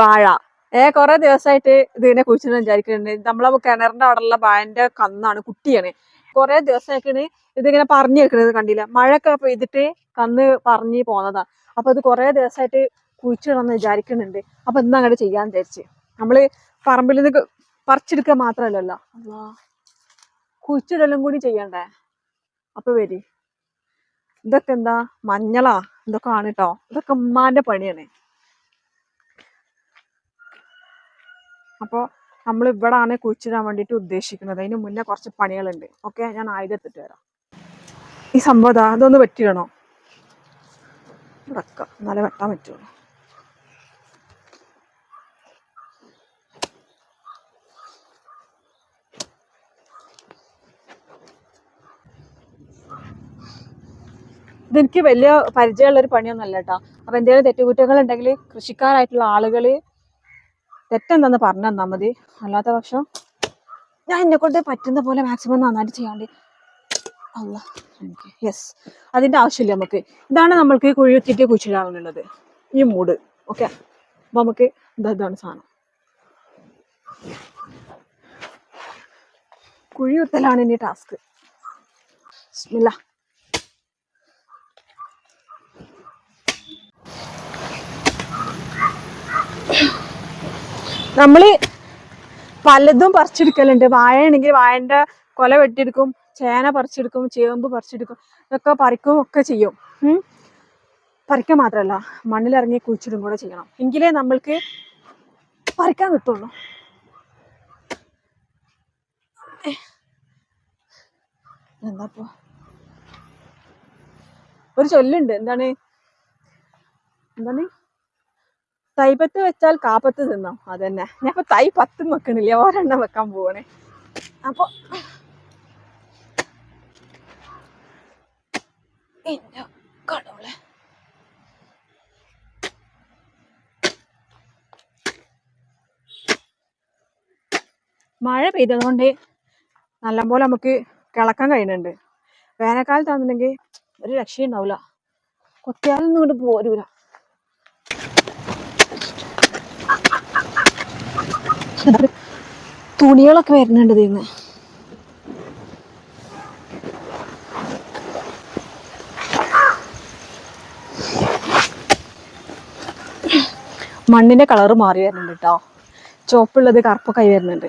വാഴ. ഏ കുറെ ദിവസമായിട്ട് ഇതിനെ കുഴിച്ചിട്ട് വിചാരിക്കുന്നുണ്ട് നമ്മളെ കിണറിന്റെ അവിടെയുള്ള ബാൻഡ് കന്നാണ് കുട്ടിയാണ്. കുറെ ദിവസമായിട്ടാണ് ഇതിങ്ങനെ പറഞ്ഞു വെക്കുന്നത് കണ്ടില്ല. മഴയൊക്കെ പെയ്തിട്ട് കന്ന് പറഞ്ഞു പോന്നതാ. അപ്പൊ ഇത് കുറെ ദിവസമായിട്ട് കുഴിച്ചിടണം വിചാരിക്കുന്നുണ്ട് അപ്പൊ ഇന്ന് അങ്ങോട്ട് ചെയ്യാൻ വിചാരിച്ച്. നമ്മൾ പറമ്പിൽ നിന്ന് പറിച്ചെടുക്കുക മാത്രല്ലോ കുഴിച്ചിടലും കൂടി ചെയ്യണ്ടേ? അപ്പൊ വരി. ഇതൊക്കെ എന്താ? മഞ്ഞളാ? ഇതൊക്കെ ആണ് കേട്ടോ ഇതൊക്കെ ഉമ്മാന്റെ പണിയാണ്. അപ്പോൾ നമ്മൾ ഇവിടാണ് കുഴിച്ചിടാൻ വേണ്ടിയിട്ട് ഉദ്ദേശിക്കുന്നത്. അതിന് മുന്നേ കുറച്ച് പണികളുണ്ട്. ഓക്കെ? ഞാൻ ആയുധം എടുത്തിട്ട് വരാം. ഈ സംഭവം ഇതാ ഇതൊന്ന് വെട്ടിയിടണോ? ഇടക്ക എന്നാലേ വെട്ടാൻ പറ്റുള്ളൂ. ഇതെനിക്ക് വലിയ പരിചയമുള്ളൊരു പണിയൊന്നുമല്ല കേട്ടോ. അപ്പൊ എന്തെങ്കിലും തെറ്റുകുറ്റങ്ങൾ ഉണ്ടെങ്കിൽ കൃഷിക്കാരായിട്ടുള്ള ആളുകൾ തെറ്റെന്താന്ന് പറഞ്ഞു തന്നാൽ മതി. അല്ലാത്ത പക്ഷം ഞാൻ എന്നെ കൊണ്ട് പറ്റുന്ന പോലെ മാക്സിമം നന്നായിട്ട് ചെയ്യാണ്ട് അല്ല യെസ് അതിന്റെ ആവശ്യമില്ല നമുക്ക്. ഇതാണ് നമ്മൾക്ക് കുഴിത്തിട്ട് കുഴിച്ചിടാനുള്ളത്. ഈ മൂട്. ഓക്കെ അപ്പം നമുക്ക് ഇതാ ഇതാണ് സാധനം. കുഴിയുത്തലാണ് ഇനി ടാസ്ക് ബിസ്മില്ലാ. നമ്മൾ പലതും പറിച്ചെടുക്കലുണ്ട്. വാഴയാണെങ്കിൽ വാഴന്റെ കൊല വെട്ടിയെടുക്കും ചേന പറിച്ചെടുക്കും ചേമ്പ് പറിച്ചെടുക്കും ഇതൊക്കെ പറിക്കും ഒക്കെ ചെയ്യും. പറിക്കാൻ മാത്രമല്ല മണ്ണിലിറങ്ങി കുഴിച്ചിടും കൂടെ ചെയ്യണം. എങ്കിലേ നമ്മൾക്ക് പറിക്കാൻ കിട്ടുള്ളൂ. എന്താപ്പോ ഒരു ചൊല്ലുണ്ട്. എന്താണ്? എന്താണ്? തൈപ്പത്ത് വെച്ചാൽ കാപ്പത്ത് തിന്നാം. അതന്നെ. ഇപ്പൊ തൈ പത്തും വെക്കണില്ല. ഒരെണ്ണം വെക്കാൻ പോവണേ. അപ്പൊ എന്റെ കടവളെ മഴ പെയ്തതുകൊണ്ട് നല്ലപോലെ നമുക്ക് കിളക്കാൻ കഴിയുന്നുണ്ട്. വേനൽക്കാലത്താണെന്നുണ്ടെങ്കിൽ ഒരു രക്ഷയുണ്ടാവില്ല കൊത്തിയാലൊന്നും ഇങ്ങോട്ട് പോരൂല. തുണികളൊക്കെ വരുന്നുണ്ട് ഇതിന്ന് മണ്ണിന്റെ കളറ് മാറി വരുന്നുണ്ട് കേട്ടോ ചുവപ്പുള്ളത് കറുപ്പൊക്കെ വരുന്നുണ്ട്.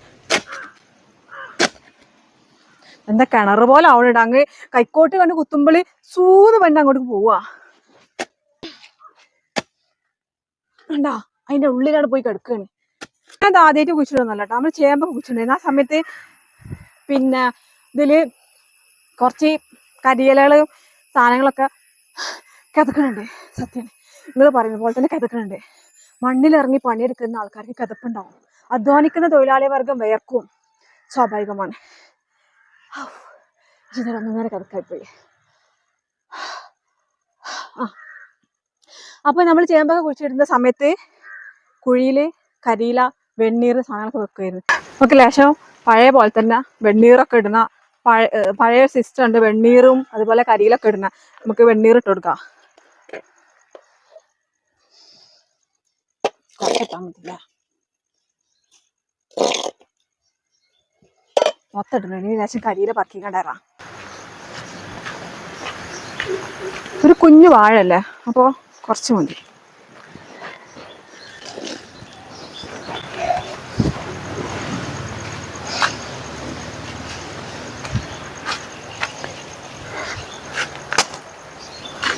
എന്താ കിണർ പോലെ അവിടെ അങ്ങ് കൈക്കോട്ട് കണ്ട് കുത്തുമ്പളി സൂന്ന് പണ്ട് അങ്ങോട്ട് പോവാ. അതിന്റെ ഉള്ളിലാണ് പോയി കിടക്കുകയാണ് ഞാൻ ആദ്യമായിട്ട് കുഴിച്ചിടുന്നല്ല കേട്ടോ. നമ്മൾ ചേമ്പ് കുഴിച്ചിട്ടുണ്ടായിരുന്നു. ആ സമയത്ത് പിന്നെ ഇതിൽ കുറച്ച് കരിയിലകളും സാധനങ്ങളൊക്കെ കിതക്കണുണ്ട്. സത്യം. നിങ്ങൾ പറയുന്ന പോലെ തന്നെ കിതക്കണുണ്ട്. മണ്ണിലിറങ്ങി പണിയെടുക്കുന്ന ആൾക്കാർക്ക് കിതപ്പുണ്ടാവും. അധ്വാനിക്കുന്ന തൊഴിലാളി വർഗം വേർക്കും സ്വാഭാവികമാണ്. ഇതിനൊരു കിതക്കായി കിതക്കായിപ്പോയി. ആ. അപ്പൊ നമ്മൾ ചേമ്പൊക്കെ കുഴിച്ചിടുന്ന സമയത്ത് കുഴിയിൽ കരിയില വെണ്ണീർ സാധനങ്ങളൊക്കെ വെക്കുമായിരുന്നു നമുക്ക് ലേശം പഴയ പോലെ തന്നെ വെണ്ണീറൊക്കെ ഇടുന്ന പഴയ സിസ്റ്റം ഉണ്ട്. വെണ്ണീറും അതുപോലെ കരിയിലൊക്കെ ഇടുന്ന. നമുക്ക് വെണ്ണീർ ഇട്ട് കൊടുക്കാം. മൊത്തം ഇനി ലേശം കരിയില പറക്കി ഒരു കുഞ്ഞു വാഴല്ലേ അപ്പോ കുറച്ച് മതി.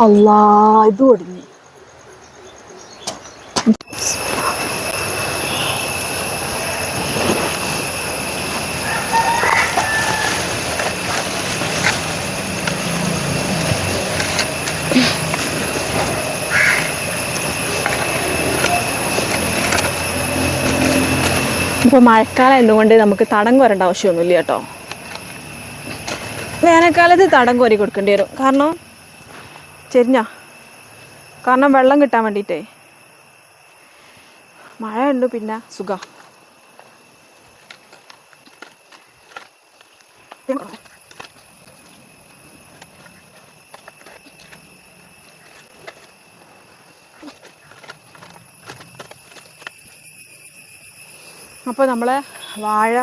അല്ലാ ഇത് ഒടിഞ്ഞു ഇപ്പോൾ മഴക്കാലം എന്തുകൊണ്ട് നമുക്ക് തടം കോരേണ്ട ആവശ്യമൊന്നുമില്ല കേട്ടോ. വേനൽക്കാലത്ത് തടം കോരി കൊടുക്കേണ്ടി വരും. കാരണം ചെരിഞ്ഞ? കാരണം വെള്ളം കിട്ടാൻ വേണ്ടിയിട്ടേ മഴ ഉണ്ട് പിന്നെ. സുഖ. അപ്പോൾ നമ്മളെ വാഴ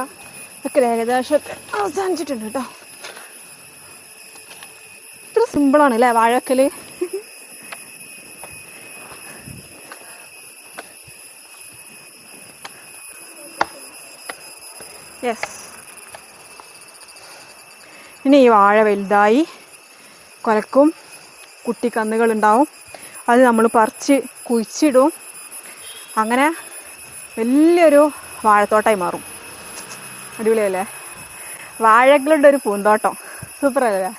ഒക്കെ ഏകദേശം അവസാനിച്ചിട്ടുണ്ട് കേട്ടോ. സിമ്പിളാണ് അല്ലേ വാഴക്കൽ യെസ് ഇനി ഈ വാഴ വലുതായി കൊലക്കും കുട്ടിക്കന്നുകളുണ്ടാവും അത് നമ്മൾ പറിച്ച് കുഴിച്ചിടും. അങ്ങനെ വലിയൊരു വാഴത്തോട്ടമായി മാറും. അടിപൊളിയല്ലേ? വാഴകളുടെ ഒരു പൂന്തോട്ടം. സൂപ്പർ അല്ലേ?